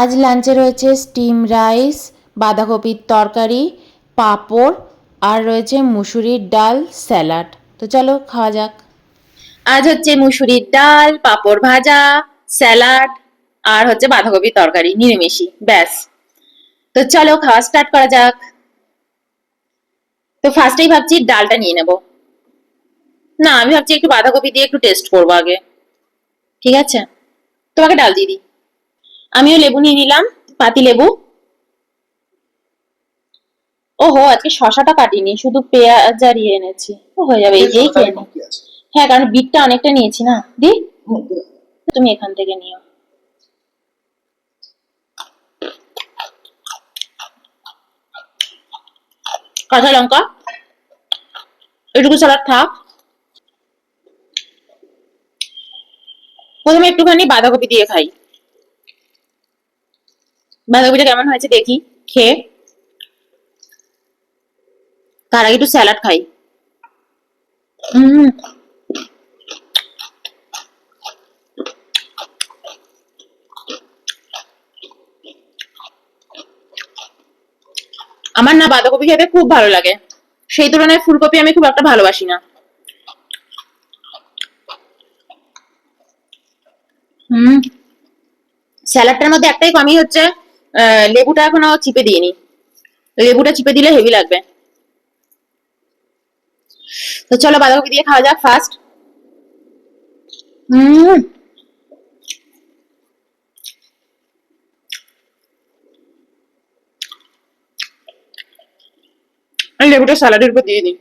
আজ লাঞ্চে রয়েছে স্টিম রাইস বাঁধাকপির তরকারি, পাঁপড়, আর রয়েছে মুসুরির ডাল স্যালাড তো চলো খাওয়া যাক। আজ হচ্ছে মুসুরির ডাল, পাঁপড় ভাজা স্যালাড আর হচ্ছে বাঁধাকপির তরকারি নিরামিষি ব্যাস। তো চলো খাওয়া স্টার্ট করা যাক। তো ফার্স্টেই ভাবছি ডালটা নিয়ে নেব। না, আমি ভাবছি একটু বাঁধাকপি দিয়ে একটু টেস্ট করব আগে। ঠিক আছে? তোমাকে ডাল দিয়ে দিই। আমিও লেবু নিয়ে নিলাম পাতি লেবু। ওহো আজকে শশাটা কাটিনি শুধু পেঁয়াজ আর ইয়ে এনেছি। ও হয়ে যাবে এই যেই খেয়ে নি। হ্যাঁ কারণ বিটটা অনেকটা নিয়েছি না? দি? তুমি এখান থেকে নিও। কাঁচা লঙ্কা এটুকু সালাদ থাক। প্রথমে একটুখানি বাঁধাকপি দিয়ে খাই। বাঁধাকপিটা কেমন হয়েছে দেখি, খেয়ে। তার আগে একটু স্যালাড খাই। আমার না বাঁধাকপি খেতে খুব ভালো লাগে। সেই তুলনায় ফুলকপি আমি খুব একটা ভালোবাসি না। হুম স্যালাডটার মধ্যে একটাই কমই হচ্ছে লেবুটা এখনও চিপে দিইনি। লেবুটা চিপে দিলে হেভি লাগবে। তো চলো বাঁধাকপি দিয়ে খাওয়া যাক ফার্স্ট হুম লেবুটা স্যালাডের উপর দিয়ে দিই।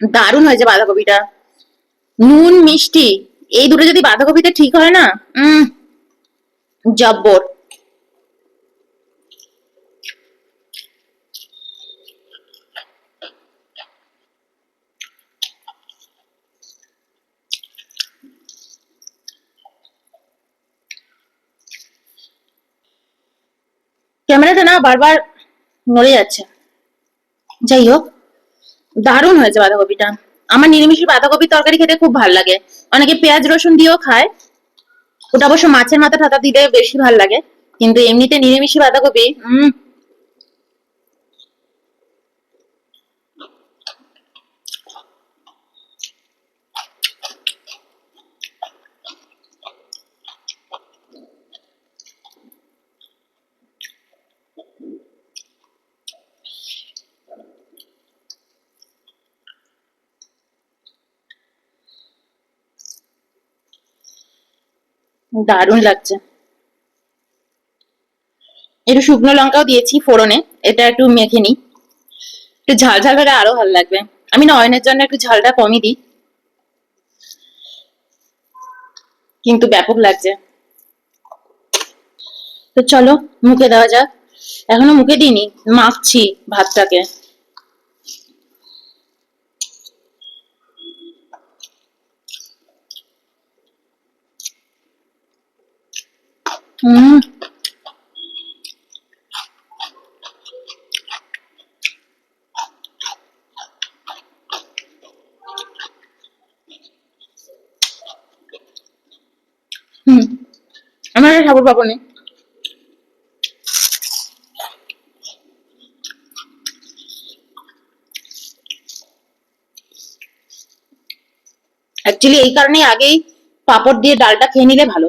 দারুণ হয়েছে বাঁধাকপিটা। নুন, মিষ্টি, এই দুটো যদি বাঁধাকপিতে ঠিক হয় না, উম, জব্বর। ক্যামেরাটা না বারবার নড়ে যাচ্ছে। যাই হোক, দারুণ হয়েছে বাঁধাকপিটা। আমার নিরামিষ বাঁধাকপি তরকারি খেতে খুব ভালো লাগে। অনেকে পেঁয়াজ রসুন দিয়েও খায়। ওটা অবশ্য মাছের মাথা ঠাতা দিলে বেশি ভালো লাগে। কিন্তু এমনিতে নিরামিষ বাঁধাকপি, উম দারুণ লাগছে। একটু শুকনো লঙ্কাও দিয়েছি ফোড়নে, এটা একটু মেখে নিই। একটু ঝাল ঝাল হলে আরও ভালো লাগবে। আমি নয়নের জন্য একটু ঝালটা কমই দিই। কিন্তু ব্যাপক লাগছে। তো চলো, মুখে দেওয়া যাক। এখনও মুখে দিইনি, মাখছি ভাতটাকে। হুম হুম আমার আর ঠাকুর পাবো নেই অ্যাকচুয়ালি এই কারণেই আগেই পাপড় দিয়ে ডালটা খেয়ে নিলে ভালো।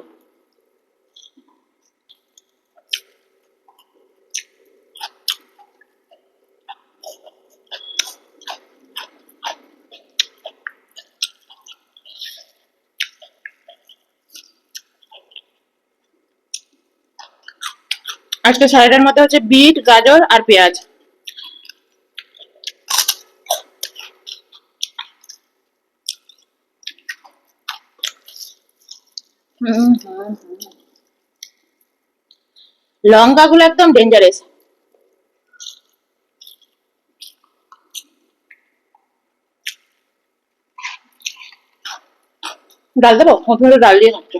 আজকে স্যালাডের মধ্যে হচ্ছে বিট, গাজর আর পেঁয়াজ। লঙ্কা গুলো একদম ডেঞ্জারেস ডাল দেবো? প্রথমে ডাল দিয়ে খাচ্ছে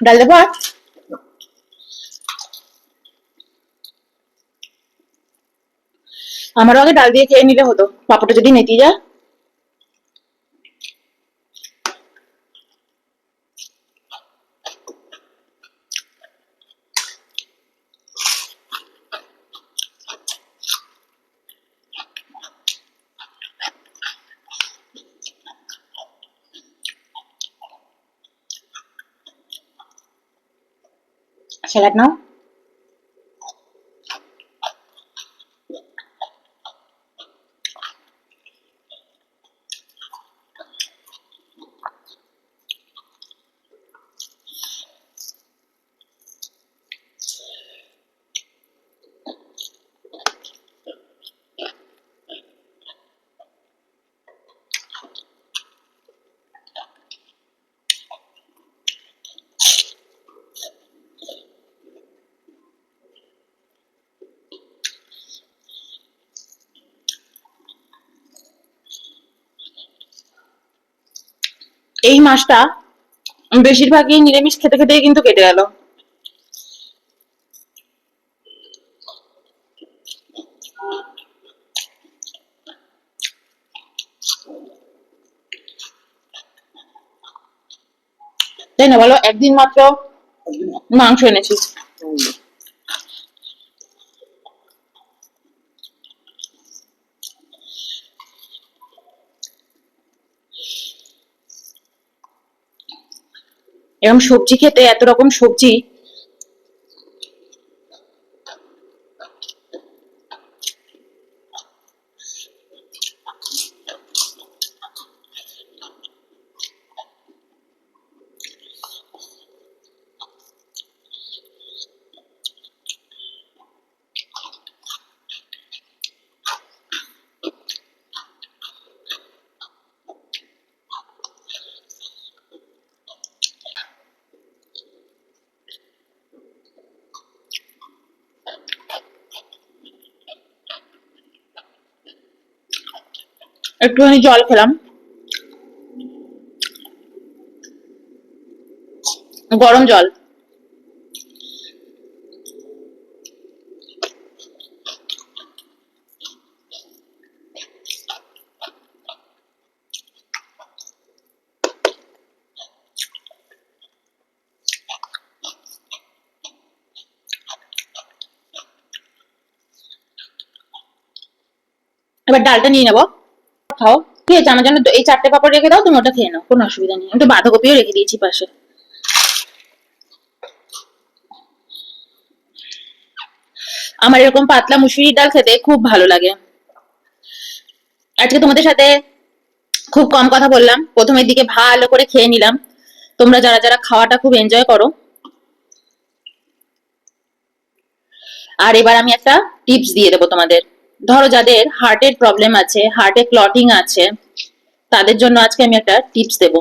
ডাল দেবো আর? আমারও আগে ডাল দিয়ে খেয়ে নিলে হতো পাপড়টা যদি নেতি যায়। স্যালাড নাও এই মাসটা বেশিরভাগই নিরামিষ খেতে খেতেই কিন্তু কেটে গেল। তাই না বলো? একদিন মাত্র মাংস এনেছিস এরকম সবজি খেতে এত রকম সবজি একটুখানি জল খেলাম। গরম জল। এবার ডালটা নিয়ে নেব। খাও। ঠিক আছে, আমার জন্য এই চারটে পাপড় রেখে দাও, তুমি ওটা খেয়ে নাও, কোনো অসুবিধা নেই। তো বাঁধাকপিও রেখে দিয়েছি পাশে। আমার এরকম পাতলা মুসুরি ডাল খেতে খুব ভালো লাগে। আজকে তোমাদের সাথে খুব কম কথা বললাম। প্রথমের দিকে ভালো করে খেয়ে নিলাম। তোমরা যারা যারা খাওয়াটা খুব এনজয় করো। আর এবার আমি একটা টিপস দিয়ে দেবো তোমাদের। ধরো যাদের হার্টের প্রবলেম আছে হার্টে ক্লটিং আছে, তাদের জন্য আজকে আমি একটা টিপস দেব।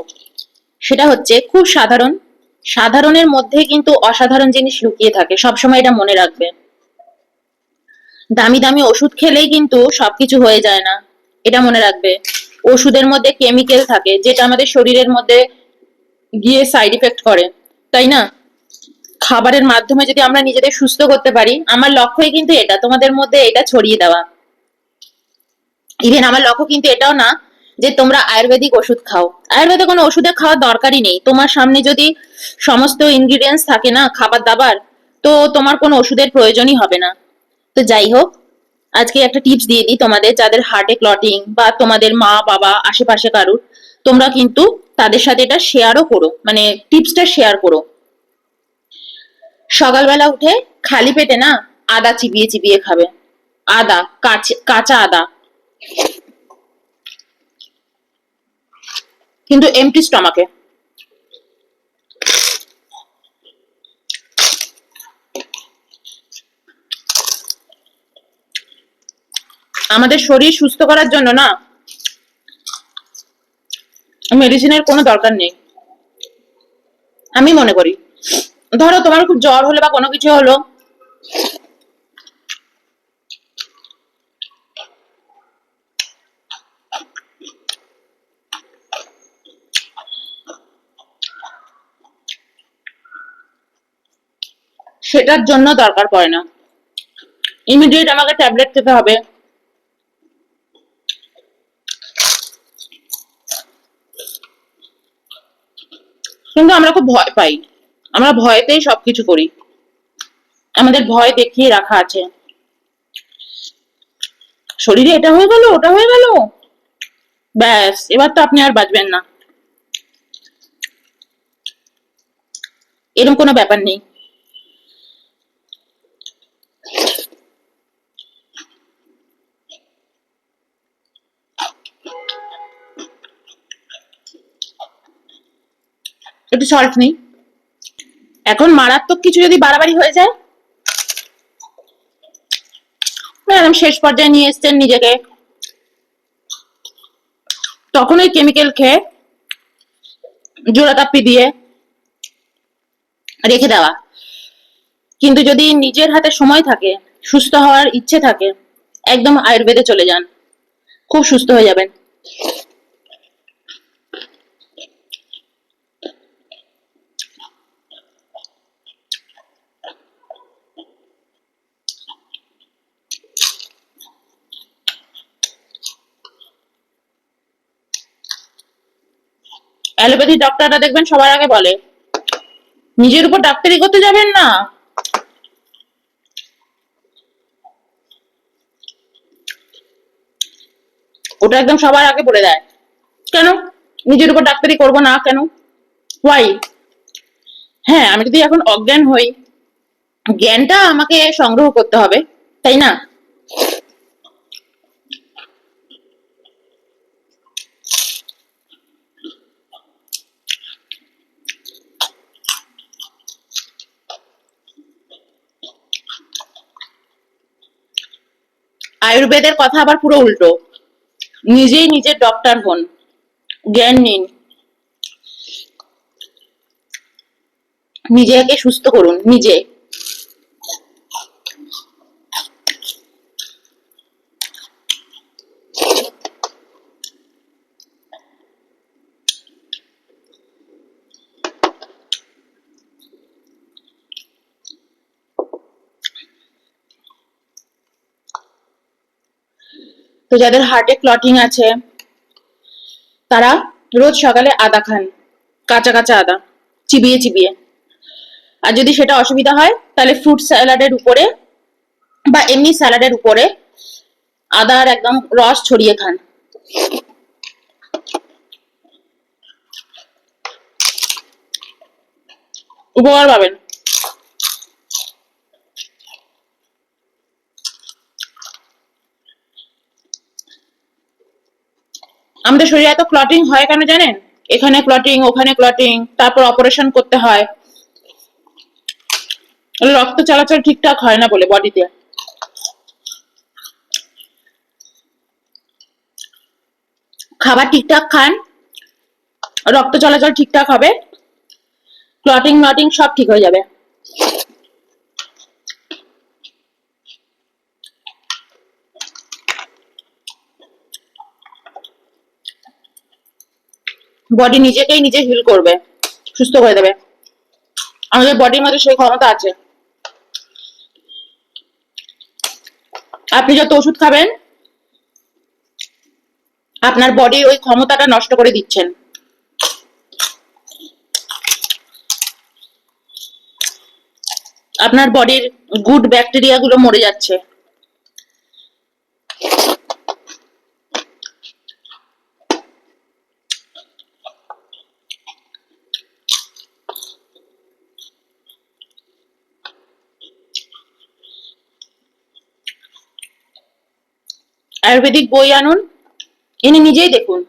সেটা হচ্ছে খুব সাধারণ, সাধারণের মধ্যে কিন্তু অসাধারণ জিনিস লুকিয়ে থাকে, সবসময় এটা মনে রাখবে। দামি দামি ওষুধ খেলেই কিন্তু সবকিছু হয়ে যায় না, এটা মনে রাখবে। ওষুধের মধ্যে কেমিক্যাল থাকে, যেটা আমাদের শরীরের মধ্যে গিয়ে সাইড ইফেক্ট করে, তাই না? খাবারের মাধ্যমে যদি আমরা নিজেদের সুস্থ করতে পারি, আমার লক্ষ্যই কিন্তু এটা, তোমাদের মধ্যে এটা ছড়িয়ে দেওয়া। ইভেন আমার লক্ষ্য কিন্তু এটাও না যে তোমরা আয়ুর্বেদিক ওষুধ খাও। আয়ুর্বেদে কোনো ওষুধে খাওয়ার দরকারই নেই। তোমার সামনে যদি সমস্ত ইনগ্রিডিয়েন্টস থাকে না, খাবার দাবার, তো তোমার কোনো ওষুধের প্রয়োজনই হবে না। তো যাই হোক, আজকে একটা টিপস দিয়ে দিই তোমাদের, যাদের হার্টে ক্লটিং বা তোমাদের মা, বাবা, আশেপাশে কারুর, তোমরা কিন্তু তাদের সাথে এটা শেয়ারও করো। মানে টিপসটা শেয়ার করো। সকালবেলা উঠে খালি পেটে না আদা চিবিয়ে চিবিয়ে খাবে। আদা, কাঁচ- আদা। কিন্তু এমটি স্টমাকে আমাদের শরীর সুস্থ করার জন্য না মেডিসিনের কোনো দরকার নেই। আমি মনে করি। ধরো তোমার খুব জ্বর হলো বা কোনো কিছু হলো। সেটার জন্য দরকার পড়ে না। ইমিডিয়েট আমাকে ট্যাবলেট খেতে হবে। কিন্তু আমরা খুব ভয় পাই। আমরা ভয়েতেই সবকিছু করি। আমাদের ভয় দেখিয়ে রাখা আছে। শরীরে এটা হয়ে গেল, ওটা হয়ে গেল। ব্যাস, এবার তো আপনি আর বাঁচবেন না। এরকম কোনো ব্যাপার নেই। একটু সল্ট নেই। এখন মারাত্মক কিছু যদি বাড়াবাড়ি হয়ে যায়? একদম শেষ পর্যায়ে নিয়ে এসছেন নিজেকে। তখন ওই কেমিক্যাল খেয়ে জোড়া তাপ্পি দিয়ে রেখে দেওয়া। কিন্তু যদি নিজের হাতে সময় থাকে, সুস্থ হওয়ার ইচ্ছে থাকে, একদম আয়ুর্বেদে চলে যান। খুব সুস্থ হয়ে যাবেন। অ্যালোপ্যাথি ডক্টররা দেখবেন সবার আগে বলে। নিজের উপর ডাক্তারি করতে যাবেন না। ওটা একদম সবার আগে বলে দেয়। কেন? নিজের উপর ডাক্তারি করব না কেন? ওয়াই হ্যাঁ আমি যদি এখন অজ্ঞান হই, জ্ঞানটা আমাকে সংগ্রহ করতে হবে, তাই না? আয়ুর্বেদের কথা আবার পুরো উল্টো। নিজেই নিজের ডক্টর হন। জ্ঞান নিন। নিজেকে সুস্থ করুন। নিজে। তো যাদের হার্টে ক্লটিং আছে, তারা রোজ সকালে আদা খান, কাঁচা কাঁচা আদা, চিবিয়ে চিবিয়ে। আর যদি সেটা অসুবিধা হয়, তাহলে ফ্রুট স্যালাডের উপরে বা এমনি স্যালাডের উপরে আদার একদম রস ছড়িয়ে খান। উপকার পাবেন। আমাদের শরীরে এত ক্লটিং হয় কেন জানেন? এখানে ক্লটিং ওখানে ক্লটিং তারপর অপারেশন করতে হয়। রক্ত চলাচল ঠিকঠাক হয় না বলে বডিতে খাবার ঠিকঠাক খান? রক্ত চলাচল ঠিকঠাক হবে? ক্লটিং নটিং সব ঠিক হয়ে যাবে। বডি নিজেকেই নিজে হিল করবে, সুস্থ করে দেবে। আমাদের বডির মধ্যে সেই ক্ষমতা আছে। আপনি যত ওষুধ খাবেন, আপনার বডি ওই ক্ষমতাটা নষ্ট করে দিচ্ছেন। আপনার বডির গুড ব্যাকটেরিয়া গুলো মরে যাচ্ছে। আয়ুর্বেদিক বই আনুন। এনে নিজেই দেখুন।